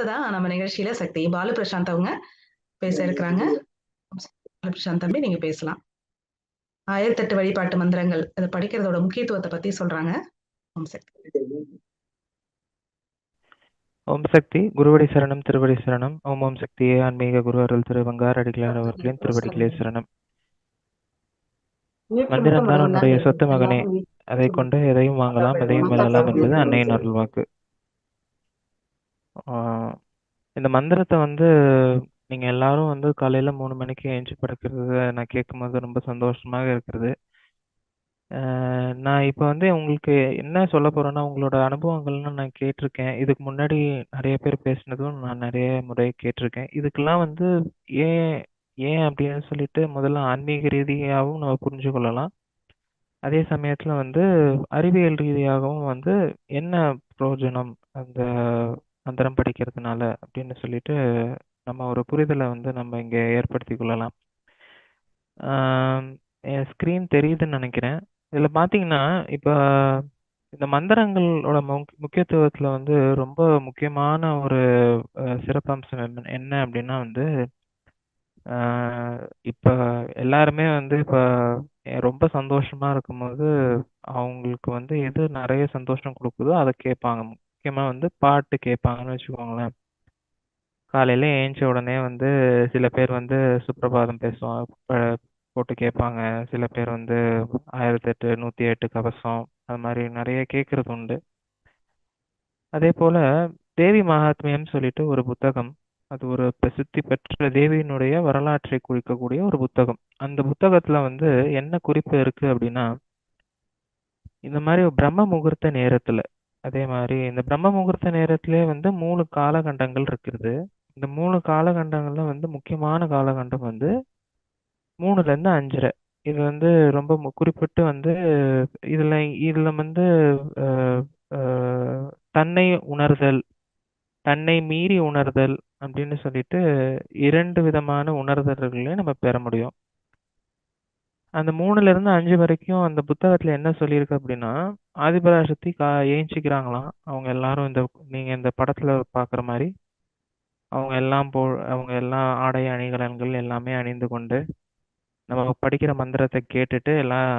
அடுத்ததா நம்ம நிகழ்ச்சியில சக்தி பாலு பிரசாந்த் அவங்க பேச இருக்கிறாங்க. பாலு பிரசாந்த் தம்பி நீங்க பேசலாம். ஆயிரத்தெட்டு வழிபாட்டு மந்திரங்கள் அதை படிக்கிறதோட முக்கியத்துவத்தை பத்தி சொல்றாங்க. ஓம் சக்தி. ஓம் சக்தி குருவடி சரணம் திருவடி சரணம். ஓம் ஓம் சக்தியே ஆன்மீக குரு அருள் திரு வங்கார் அடிகளார் அவர்களின் திருவடிகளே சரணம். மந்திரம் தான் உன்னுடைய சொத்து மகனே. அதை கொண்டு எதையும் வாங்கலாம் எதையும் வெல்லலாம் என்பது அன்னையின் அருள்வாக்கு ஆஹ் இந்த மந்திரத்தை வந்து நீங்க எல்லாரும் வந்து காலையில மூணு மணிக்கு எழுந்து படுக்கிறது நான் கேட்கும்போது ரொம்ப சந்தோஷமாக இருக்கிறது. நான் இப்போ வந்து உங்களுக்கு என்ன சொல்ல போறேன்னா உங்களோட அனுபவங்கள்லாம் நான் கேட்டிருக்கேன். இதுக்கு முன்னாடி நிறைய பேர் பேசினதும் நான் நிறைய முறை கேட்டிருக்கேன். இதுக்கெல்லாம் வந்து ஏன் ஏன் அப்படின்னு சொல்லிட்டு முதல்ல ஆன்மீக ரீதியாகவும் நம்ம புரிஞ்சு கொள்ளலாம். அதே சமயத்துல வந்து அறிவியல் ரீதியாகவும் வந்து என்ன பிரயோஜனம் அந்த மந்திரம் படிக்கிறதுனால அப்படின்னு சொல்லிட்டு நம்ம ஒரு புரிதலை வந்து நம்ம இங்கே ஏற்படுத்தி கொள்ளலாம். ஆஹ் என் ஸ்க்ரீன் தெரியுதுன்னு நினைக்கிறேன். இதில் பார்த்தீங்கன்னா இப்போ இந்த மந்திரங்களோட முக்கியத்துவத்தில் வந்து ரொம்ப முக்கியமான ஒரு சிறப்பம்சம் என்ன அப்படின்னா வந்து ஆஹ் எல்லாருமே வந்து இப்போ ரொம்ப சந்தோஷமா இருக்கும்போது அவங்களுக்கு வந்து எது நிறைய சந்தோஷம் கொடுக்குதோ அதை கேட்பாங்க. முக்கியமா வந்து பாட்டு கேட்பாங்கன்னு வச்சுக்கோங்களேன். காலையில ஏஞ்ச உடனே வந்து சில பேர் வந்து சுப்ரபாதம் பேசுவாங்க போட்டு கேட்பாங்க. சில பேர் வந்து ஆயிரத்தி எட்டு நூத்தி எட்டு கவசம் அது மாதிரி நிறைய கேட்கறது உண்டு. அதே போல தேவி மகாத்மியம்னு சொல்லிட்டு ஒரு புத்தகம் அது ஒரு பிரசித்தி பெற்ற தேவியினுடைய வரலாற்றை குறிக்கக்கூடிய ஒரு புத்தகம். அந்த புத்தகத்துல வந்து என்ன குறிப்பு இருக்கு அப்படின்னா இந்த மாதிரி பிரம்ம முகூர்த்த நேரத்துல அதே மாதிரி இந்த பிரம்ம முகூர்த்த நேரத்திலே வந்து மூணு காலகண்டங்கள் இருக்குது இந்த மூணு காலகண்டங்கள்ல வந்து முக்கியமான காலகண்டம் வந்து மூணுல இருந்து அஞ்சரை இது வந்து ரொம்ப குறிப்பிட்டு வந்து இதுல இதுல வந்து தன்னை உணர்தல் தன்னை மீறி உணர்தல் அப்படின்னு சொல்லிட்டு இரண்டு விதமான உணர்தல்களையும் நம்ம பெற முடியும். அந்த மூணுல இருந்து அஞ்சு வரைக்கும் அந்த புத்தகத்துல என்ன சொல்லியிருக்கு அப்படின்னா ஆதிபராசக்தி கா ஏஞ்சிக்கிறாங்களாம். அவங்க எல்லாரும் இந்த நீங்க இந்த படத்துல பாக்குற மாதிரி. அவங்க எல்லாம் போ அவங்க எல்லாம் ஆடை அணிகலன்கள் எல்லாமே அணிந்து கொண்டு நம்ம படிக்கிற மந்திரத்தை கேட்டுட்டு எல்லாம்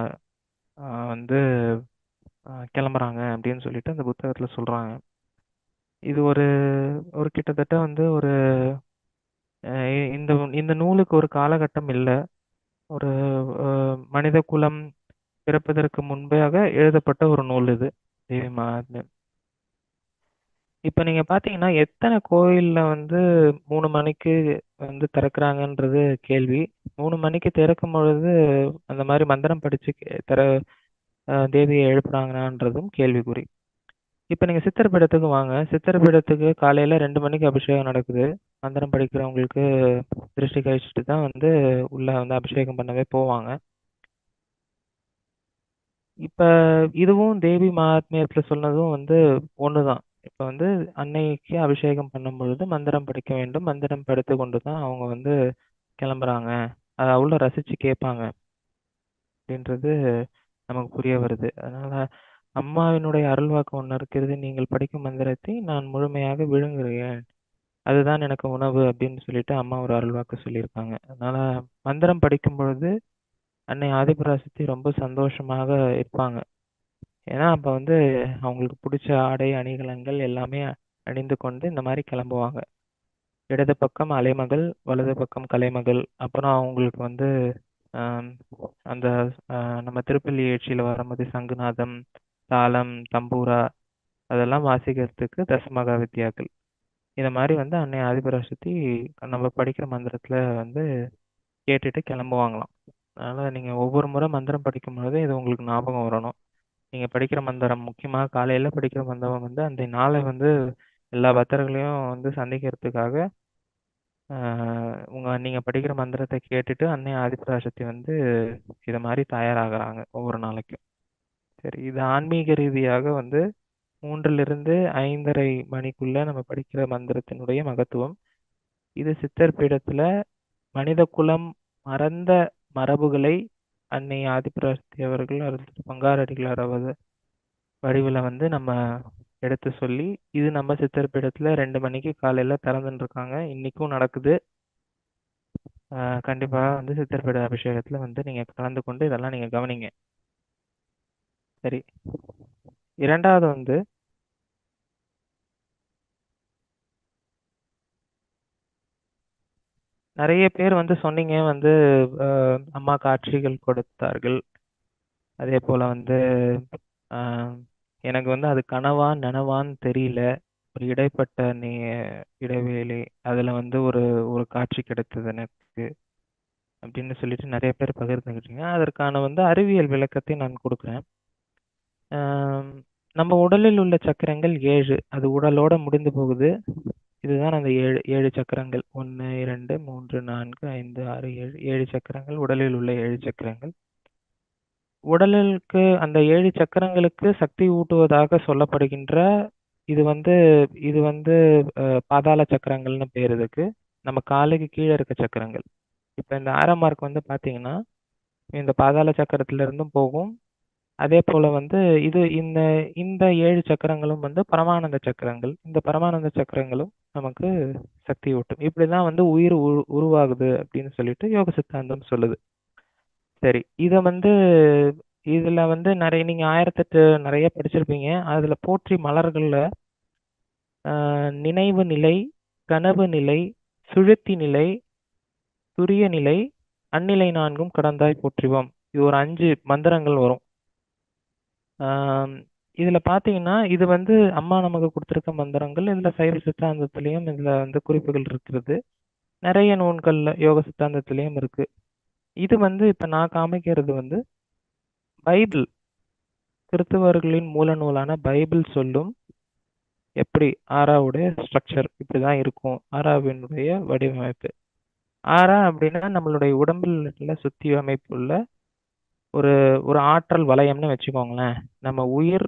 வந்து கிளம்புறாங்க அப்படின்னு சொல்லிட்டு அந்த புத்தகத்துல சொல்றாங்க. இது ஒரு ஒரு கிட்டத்தட்ட வந்து ஒரு இந்த இந்த நூலுக்கு ஒரு காலகட்டம் இல்லை. ஒரு மனித குலம் பிறப்பதற்கு முன்பாக எழுதப்பட்ட ஒரு நூல் இது. தேவி மகாத்மியம் இப்ப நீங்க பாத்தீங்கன்னா எத்தனை கோயில்ல வந்து மூணு மணிக்கு வந்து திறக்கிறாங்கன்றது கேள்வி. மூணு மணிக்கு திறக்கும் பொழுது அந்த மாதிரி மந்திரம் படிச்சு கே- திற தேவியை எழுப்புறாங்களான்றதும் கேள்விக்குறி. இப்ப நீங்க சித்திரப்பீடத்துக்கு வாங்க. சித்திரப்பீடத்துக்கு காலையில ரெண்டு மணிக்கு அபிஷேகம் நடக்குது. மந்திரம் படிக்கிறவங்களுக்கு திருஷ்டி கழிச்சிட்டு தான் வந்து உள்ள வந்து அபிஷேகம் பண்ணவே போவாங்க. இப்ப இதுவும் தேவி மகாத்மியத்துல சொன்னதும் வந்து ஒண்ணுதான். இப்ப வந்து அன்னைக்கு அபிஷேகம் பண்ணும் பொழுது மந்திரம் படிக்க வேண்டும். மந்திரம் படித்து கொண்டு தான் அவங்க வந்து கிளம்புறாங்க. அதை அவ்வளோ ரசிச்சு கேட்பாங்க. அப்படின்றது நமக்கு புரிய வருது. அதனால அம்மாவினுடைய அருள்வாக்கு ஒன்று இருக்கிறது. நீங்கள் படிக்கும் மந்திரத்தை நான் முழுமையாக விழுங்குகிறேன். அதுதான் எனக்கு உணவு அப்படின்னு சொல்லிட்டு அம்மா ஒரு அருள்வாக்கு சொல்லியிருக்காங்க. அதனால மந்திரம் படிக்கும் பொழுது அன்னை ஆதிபராசக்தி ரொம்ப சந்தோஷமாக இருப்பாங்க. ஏன்னா அப்ப வந்து அவங்களுக்கு பிடிச்ச ஆடை அணிகலன்கள் எல்லாமே அணிந்து கொண்டு இந்த மாதிரி கிளம்புவாங்க. இடது பக்கம் அலைமகள் வலது பக்கம் கலைமகள். அப்புறம் அவங்களுக்கு வந்து அந்த நம்ம திருப்பள்ளி எழுச்சியில வரும்போது சங்குநாதம் தாளம் தம்பூரா அதெல்லாம் வாசிக்கிறதுக்கு தசமகா வித்யாக்கள். இந்த மாதிரி வந்து அன்னை ஆதிபராசக்தி நம்ம படிக்கிற மந்திரத்துல வந்து கேட்டுட்டு கிளம்புவாங்களாம். அதனால நீங்க ஒவ்வொரு முறை மந்திரம் படிக்கும் பொழுது இது உங்களுக்கு ஞாபகம் வரணும். நீங்க படிக்கிற மந்திரம் முக்கியமா காலையில படிக்கிற மந்திரம் வந்து அந்த நாளை வந்து எல்லா பக்தர்களையும் வந்து சந்திக்கிறதுக்காக உங்கள் உங்க நீங்க படிக்கிற மந்திரத்தை கேட்டுட்டு அன்னை ஆதிபராசக்தி வந்து இதை மாதிரி தயாராகுறாங்க ஒவ்வொரு நாளைக்கும். சரி இது ஆன்மீக ரீதியாக வந்து மூன்றிலிருந்து ஐந்தரை மணிக்குள்ள நம்ம படிக்கிற மந்திரத்தினுடைய மகத்துவம் இது சித்தர் பீடத்துல மனித குலம் மறந்த மரபுகளை அன்னை ஆதிபராசக்தி அவர்கள் அருள் பங்காரடிகளார் அவர் வடிவில் வந்து நம்ம எடுத்து சொல்லி, இது நம்ம சித்தர் பீடத்துல 2 மணிக்கு காலையில திறந்துன்னு இருக்காங்க. இன்னைக்கும் நடக்குது. ஆ கண்டிப்பா வந்து சித்தர் பீட அபிஷேகத்துல வந்து நீங்க கலந்து கொண்டு இதெல்லாம் நீங்க கவனிங்க. சரி. 2வது வந்து நிறைய பேர் வந்து சொன்னீங்க வந்து அம்மா காட்சிகள் கொடுத்தார்கள். அதே போல வந்து எனக்கு வந்து அது கனவா, நனவான்னு தெரியல. ஒரு இடைப்பட்ட நீ இடைவேளை. அதுல வந்து ஒரு ஒரு காட்சி கிடைத்தது எனக்கு. அப்படின்னு சொல்லிட்டு நிறைய பேர் பகிர்ந்துக்கிட்டீங்க. அதற்கான வந்து அறிவியல் விளக்கத்தை நான் கொடுக்குறேன் நம்ம உடலில் உள்ள சக்கரங்கள் ஏழு அது உடலோட முடிந்து போகுது. இதுதான் அந்த 7 7 சக்கரங்கள். 1, 2, 3, 4, 5, 6, 7 7 சக்கரங்கள். உடலில் உள்ள ஏழு சக்கரங்கள். உடலுக்கு அந்த ஏழு சக்கரங்களுக்கு சக்தி ஊட்டுவதாக சொல்லப்படுகின்ற இது வந்து இது வந்து பாதாள சக்கரங்கள்னு பேர் இதுக்கு. நம்ம காலுக்கு கீழே இருக்க சக்கரங்கள். இப்ப இந்த ஆரோ மார்க் வந்து பார்த்தீங்கன்னா, இந்த பாதாள சக்கரத்துல இருந்தும் போகும். அதே போல வந்து இது இந்த இந்த ஏழு சக்கரங்களும் வந்து பரமானந்த சக்கரங்கள். இந்த பரமானந்த சக்கரங்களும் நமக்கு சக்தி ஊட்டும் இப்படிதான் வந்து உயிர் உரு உருவாகுது அப்படின்னு சொல்லிட்டு யோக சித்தாந்தம் சொல்லுது. சரி. இதை வந்து இதுல வந்து நிறைய நீங்க ஆயிரத்தெட்டு நிறைய படிச்சிருப்பீங்க. அதுல போற்றி மலர்கள்ல நினைவு நிலை, கனவு நிலை, சுழத்தி நிலை, துரிய நிலை, அந்நிலை நான்கும் கடந்தாய் போற்றிவோம். இது ஒரு அஞ்சு மந்திரங்கள் வரும். ஆம் இதுல பார்த்தீங்கன்னா, இது வந்து அம்மா நமக்கு கொடுத்துருக்க மந்திரங்கள். இதுல சைவ சித்தாந்தத்திலயும் இதுல வந்து குறிப்புகள் இருக்கிறது. நிறைய நூல்கள்ல யோக சித்தாந்தத்திலயும் இருக்கு. இது வந்து இப்ப நான் காமிக்கிறது வந்து பைபிள். கிறிஸ்தவர்களின் மூல நூலான பைபிள் சொல்லும் எப்படி ஆறாவுடைய ஸ்ட்ரக்சர் இப்படிதான் இருக்கும். ஆராவினுடைய வடிவமைப்பு. ஆறா அப்படின்னா நம்மளுடைய உடம்பில் உள்ள சுத்தி அமைப்புள்ள ஒரு ஒரு ஆற்றல் வளையம்னு வச்சுக்கோங்களேன். நம்ம உயிர்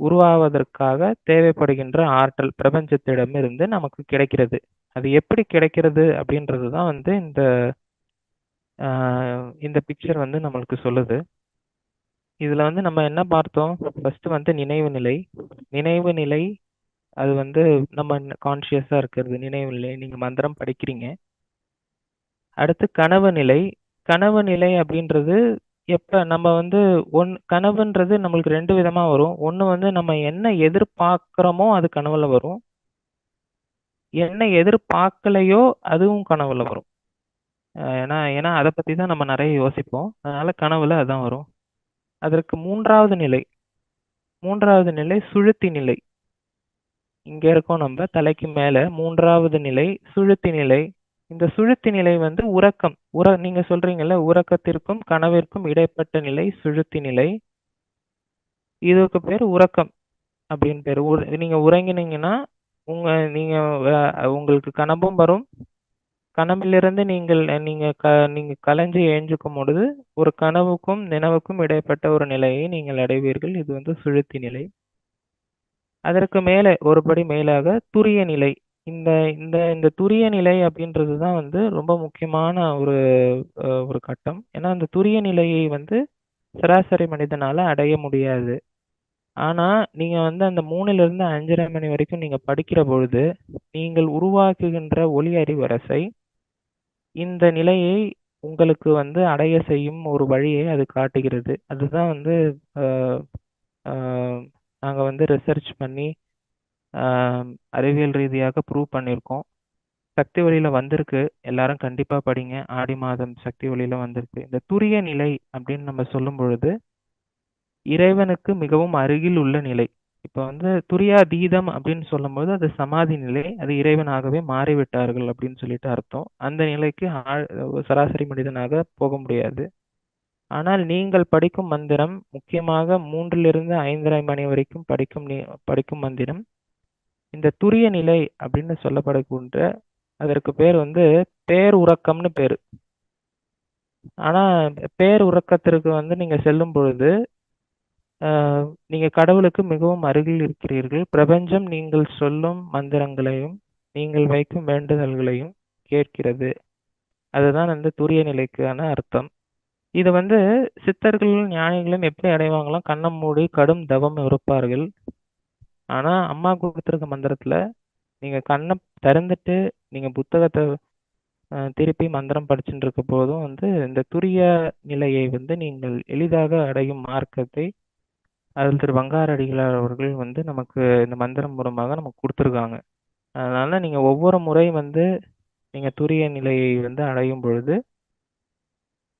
உருவாவதற்காக தேவைப்படுகின்ற ஆற்றல் பிரபஞ்சத்திடமிருந்து நமக்கு கிடைக்கிறது. அது எப்படி கிடைக்கிறது அப்படின்றது தான் வந்து இந்த இந்த பிக்சர் வந்து நம்மளுக்கு சொல்லுது. இதில் வந்து நம்ம என்ன பார்த்தோம்? ஃபஸ்ட்டு வந்து நினைவு நிலை. நினைவு நிலை அது வந்து நம்ம கான்சியஸாக இருக்கிறது. நினைவு நிலை. நீங்கள் மந்திரம் படிக்கிறீங்க. அடுத்து கனவு நிலை. கனவு நிலை அப்படின்றது எப்ப நம்ம வந்து ஒன் கனவுன்றது நம்மளுக்கு 2 விதமா வரும். ஒண்ணு வந்து நம்ம என்ன எதிர்பார்க்கிறோமோ அது கனவுல வரும். என்ன எதிர்பார்க்கலையோ அதுவும் கனவுல வரும். அ ஏன்னா ஏன்னா அத பத்தி தான் நம்ம நெறைய யோசிப்போம். அதனால கனவுல அதான் வரும். அதற்கு 3வது நிலை. 3வது நிலை சுழுத்தி நிலை. இங்க இருக்கோம் நம்ப தலைக்கு மேல 3வது நிலை சுழுத்தி நிலை. இந்த சுழுத்தி நிலை வந்து உறக்கம். உற நீங்க சொல்றீங்கல்ல உறக்கத்திற்கும் கனவிற்கும் இடைப்பட்ட நிலை சுழுத்தி நிலை. இதுக்கு பேர் உறக்கம் அப்படின்னு பேர் உ நீங்க உறங்கினீங்கன்னா, உங்க நீங்க உங்களுக்கு கனவும் வரும். கனவிலிருந்து நீங்கள் நீங்க க நீங்க கலைஞ்சு எழுஞ்சுக்கும் பொழுது, ஒரு கனவுக்கும், நினைவுக்கும் இடைப்பட்ட ஒரு நிலையை நீங்கள் அடைவீர்கள். இது வந்து சுழுத்தி நிலை. அதற்கு மேலே ஒரு படி மேலாக துரிய நிலை. இந்த இந்த இந்த துரிய நிலை அப்படின்றது தான் வந்து ரொம்ப முக்கியமான ஒரு ஒரு கட்டம். ஏன்னா அந்த துரிய நிலையை வந்து சராசரி மனிதனால அடைய முடியாது. ஆனா, நீங்க வந்து அந்த 3லிருந்து 5:30 மணி வரைக்கும் நீங்க படிக்கிற பொழுது, நீங்கள் உருவாக்குகின்ற ஒளி அறிவரசை இந்த நிலையை உங்களுக்கு வந்து அடைய செய்யும் ஒரு வழியை அது காட்டுகிறது. அதுதான் வந்து நாங்கள் நாங்க வந்து ரிசர்ச் பண்ணி அறிவியல் ரீதியாக ப்ரூவ் பண்ணியிருக்கோம். சக்தி வழியில வந்திருக்கு. எல்லாரும் கண்டிப்பாக படிங்க. ஆடி மாதம் சக்தி வழியில வந்திருக்கு. இந்த துரிய நிலை அப்படின்னு நம்ம சொல்லும் பொழுது, இறைவனுக்கு மிகவும் அருகில் உள்ள நிலை. இப்போ வந்து துரியாதீதம் அப்படின்னு சொல்லும்போது, அது சமாதி நிலை. அது இறைவனாகவே மாறிவிட்டார்கள் அப்படின்னு சொல்லிட்டு அர்த்தம். அந்த நிலைக்கு ஆழ் சராசரி மனிதனாக போக முடியாது. ஆனால் நீங்கள் படிக்கும் மந்திரம் முக்கியமாக 3லிருந்து 5:30 மணி வரைக்கும் படிக்கும் படிக்கும் மந்திரம், இந்த துரிய நிலை அப்படின்னு சொல்லப்படக்கூடிய அதற்கு பேர் வந்து பேர் உறக்கம்னு பேரு. ஆனா பேருறக்கத்திற்கு வந்து நீங்க செல்லும் பொழுது, ஆ நீங்க கடவுளுக்கு மிகவும் அருகில் இருக்கிறீர்கள். பிரபஞ்சம் நீங்கள் சொல்லும் மந்திரங்களையும், நீங்கள் வைக்கும் வேண்டுதல்களையும் கேட்கிறது. அதுதான் அந்த துரிய நிலைக்கான அர்த்தம். இது வந்து சித்தர்களும், ஞானிகளும் எப்படி அடைவாங்களாம்? கண்ண மூடி கடும் தவம் இருப்பார்கள். ஆனா அம்மா கொடுத்துருக்க மந்திரத்துல நீங்க கண்ணை திறந்துட்டு நீங்க புத்தகத்தை திருப்பி மந்திரம் படிச்சுட்டு இருக்க போதும் வந்து இந்த துரிய நிலையை வந்து நீங்கள் எளிதாக அடையும் மார்க்கத்தை அதில் திரு வங்காரடிகளார் அவர்கள் வந்து நமக்கு இந்த மந்திரம் மூலமாக நமக்கு கொடுத்துருக்காங்க அதனால நீங்க ஒவ்வொரு முறை வந்து நீங்க துரிய நிலையை வந்து அடையும் பொழுது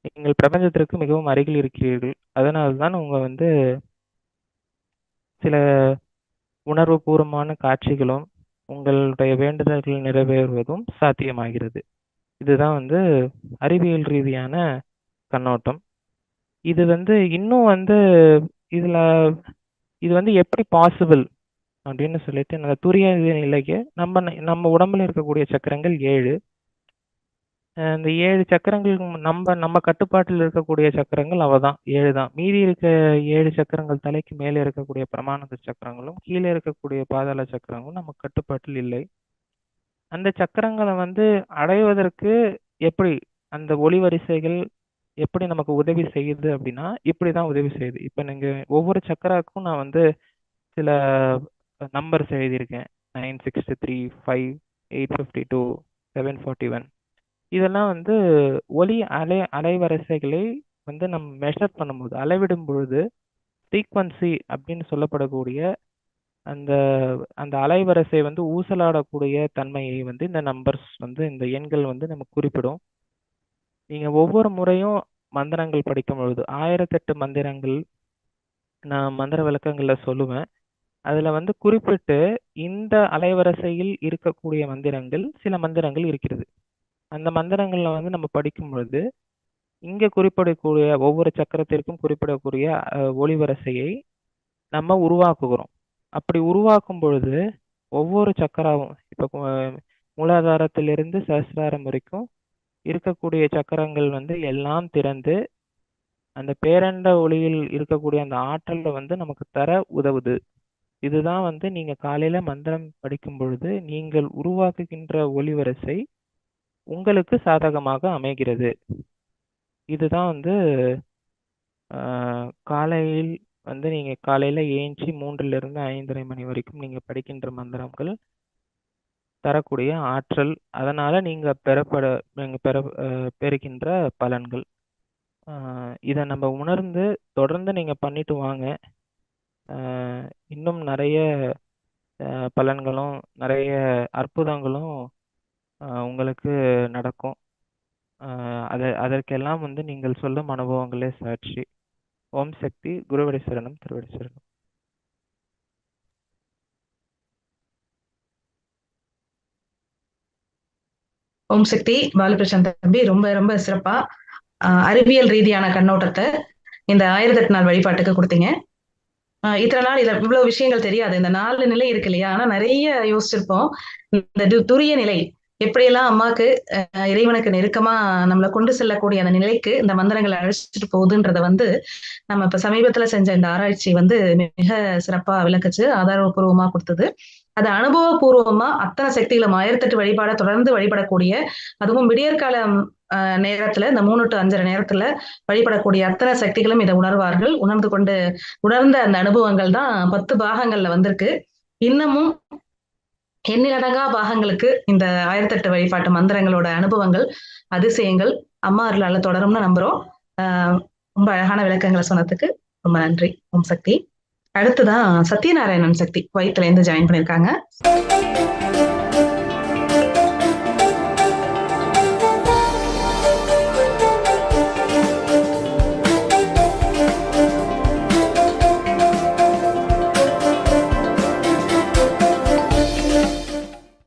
நீங்கள் பிரபஞ்சத்திற்கு மிகவும் அருகில் இருக்கிறீர்கள். அதனால தான் உங்க வந்து சில உணர்வுபூர்வமான காட்சிகளும், உங்களுடைய வேண்டுதல்கள் நிறைவேறுவதும் சாத்தியமாகிறது. இதுதான் வந்து அறிவியல் ரீதியான கண்ணோட்டம். இது வந்து இன்னும் வந்து இதில் இது வந்து எப்படி பாசிபிள் அப்படின்னு சொல்லிட்டு அந்த துரிய நிலைக்கு நம்ம நம்ம உடம்புல இருக்கக்கூடிய சக்கரங்கள் ஏழு இந்த 7 சக்கரங்கள் நம்ம நம்ம கட்டுப்பாட்டில் இருக்கக்கூடிய சக்கரங்கள் அவதான் ஏழு 7 தான். மீதி இருக்க 7 சக்கரங்கள் தலைக்கு மேலே இருக்கக்கூடிய பிரமாணத சக்கரங்களும், கீழே இருக்கக்கூடிய பாதாள சக்கரங்களும் நம்ம கட்டுப்பாட்டில் இல்லை. அந்த சக்கரங்கள வந்து அடைவதற்கு எப்படி அந்த ஒளி வரிசைகள் எப்படி நமக்கு உதவி செய்யுது அப்படின்னா, இப்படிதான் உதவி செய்யுது. இப்ப நீங்க ஒவ்வொரு சக்கராக்கும் நான் வந்து சில நம்பர்ஸ் எழுதியிருக்கேன். 963, 5, 852, 741 இதெல்லாம் வந்து ஒலி அலை அலைவரிசைகளை வந்து நம்ம மெஷர் பண்ணும்போது, அளவிடும் பொழுது ஃப்ரீக்வன்சி அப்படின்னு சொல்லப்படக்கூடிய அந்த அந்த அலைவரிசை வந்து ஊசலாடக்கூடிய தன்மையை வந்து இந்த நம்பர்ஸ் வந்து இந்த எண்கள் வந்து நமக்கு குறிப்பிடும். நீங்கள் ஒவ்வொரு முறையும் மந்திரங்கள் படிக்கும் பொழுது 1008 மந்திரங்கள் நான் மந்திர விளக்கங்களில் சொல்லுவேன். அதில் வந்து குறிப்பிட்டு இந்த அலைவரிசையில் இருக்கக்கூடிய மந்திரங்கள், சில மந்திரங்கள் இருக்கிறது. அந்த மந்திரங்கள்ல வந்து நம்ம படிக்கும் பொழுது, இங்க குறிப்பிடக்கூடிய ஒவ்வொரு சக்கரத்திற்கும் குறிப்பிடக்கூடிய ஒளிவரிசையை நம்ம உருவாக்குகிறோம். அப்படி உருவாக்கும் பொழுது, ஒவ்வொரு சக்கராவும் இப்போ மூலாதாரத்திலிருந்து சஹஸ்ராரம் வரைக்கும் இருக்கக்கூடிய சக்கரங்கள் வந்து எல்லாம் திறந்து, அந்த பேரண்ட ஒளியில் இருக்கக்கூடிய அந்த ஆற்றலை வந்து நமக்கு தர உதவுது. இதுதான் வந்து நீங்க காலையில மந்திரம் படிக்கும் பொழுது, நீங்கள் உருவாக்குகின்ற ஒளிவரிசை உங்களுக்கு சாதகமாக அமைகிறது. இதுதான் வந்து காலையில் வந்து நீங்கள் காலையில் ஏஞ்சி 3லிருந்து 5:30 மணி வரைக்கும் நீங்கள் படிக்கின்ற மந்திரங்கள் தரக்கூடிய ஆற்றல். அதனால் நீங்கள் பெறப்பட நீங்கள் பெற பெறுகின்ற பலன்கள். இதை நம்ம உணர்ந்து தொடர்ந்து நீங்கள் பண்ணிட்டு வாங்க. இன்னும் நிறைய பலன்களும், நிறைய அற்புதங்களும் உங்களுக்கு நடக்கும். அ அத அதற்கெல்லாம் வந்து நீங்கள் சொல்லும் அனுபவங்களே சாட்சி. ஓம் சக்தி! குருவடி சரணம், திருவடி சரணம். ஓம் சக்தி! பாலகிருஷ்ணன் தம்பி ரொம்ப ரொம்ப சிறப்பா அறிவியல் ரீதியான கண்ணோட்டத்தை இந்த 1008 நாள் வழிபாட்டுக்கு கொடுத்தீங்க இத்தனை நாள் இதுல இவ்வளவு விஷயங்கள் தெரியாது. இந்த நாலு நிலை இருக்கு இல்லையா? ஆனா நிறைய யோசிச்சிருப்போம். இந்த துரிய நிலை எப்படியெல்லாம் அம்மாக்கு இறைவனுக்கு நெருக்கமா நம்மளை கொண்டு செல்லக்கூடிய அந்த நிலைக்கு இந்த மந்திரங்களை அழைச்சிட்டு போகுதுன்றத வந்து, நம்ம இப்ப சமீபத்துல செஞ்ச இந்த ஆராய்ச்சி வந்து மிக சிறப்பா விளக்குச்சு. ஆதாரபூர்வமா கொடுத்தது அது அனுபவபூர்வமா அத்தனை சக்திகளும் 1008 வழிபாட தொடர்ந்து வழிபடக்கூடிய, அதுவும் விடியற்காலம் நேரத்துல இந்த மூணு டு அஞ்சரை நேரத்துல வழிபடக்கூடிய அத்தனை சக்திகளும் இதை உணர்வார்கள். உணர்ந்து கொண்டு உணர்ந்த அந்த அனுபவங்கள் தான் 10 பாகங்கள்ல வந்திருக்கு. இன்னமும் எண்ணிலடங்கா பாகங்களுக்கு இந்த 1008 வழிபாட்டு மந்திரங்களோட அனுபவங்கள், அதிசயங்கள் அம்மா அருளால தொடரும்னு நம்புறோம். ரொம்ப அழகான விளக்கங்களை சொன்னதுக்கு ரொம்ப நன்றி. ஓம் சக்தி! அடுத்ததா சத்யநாராயணன் சக்தி குவைத்லேருந்து ஜாயின் பண்ணியிருக்காங்க.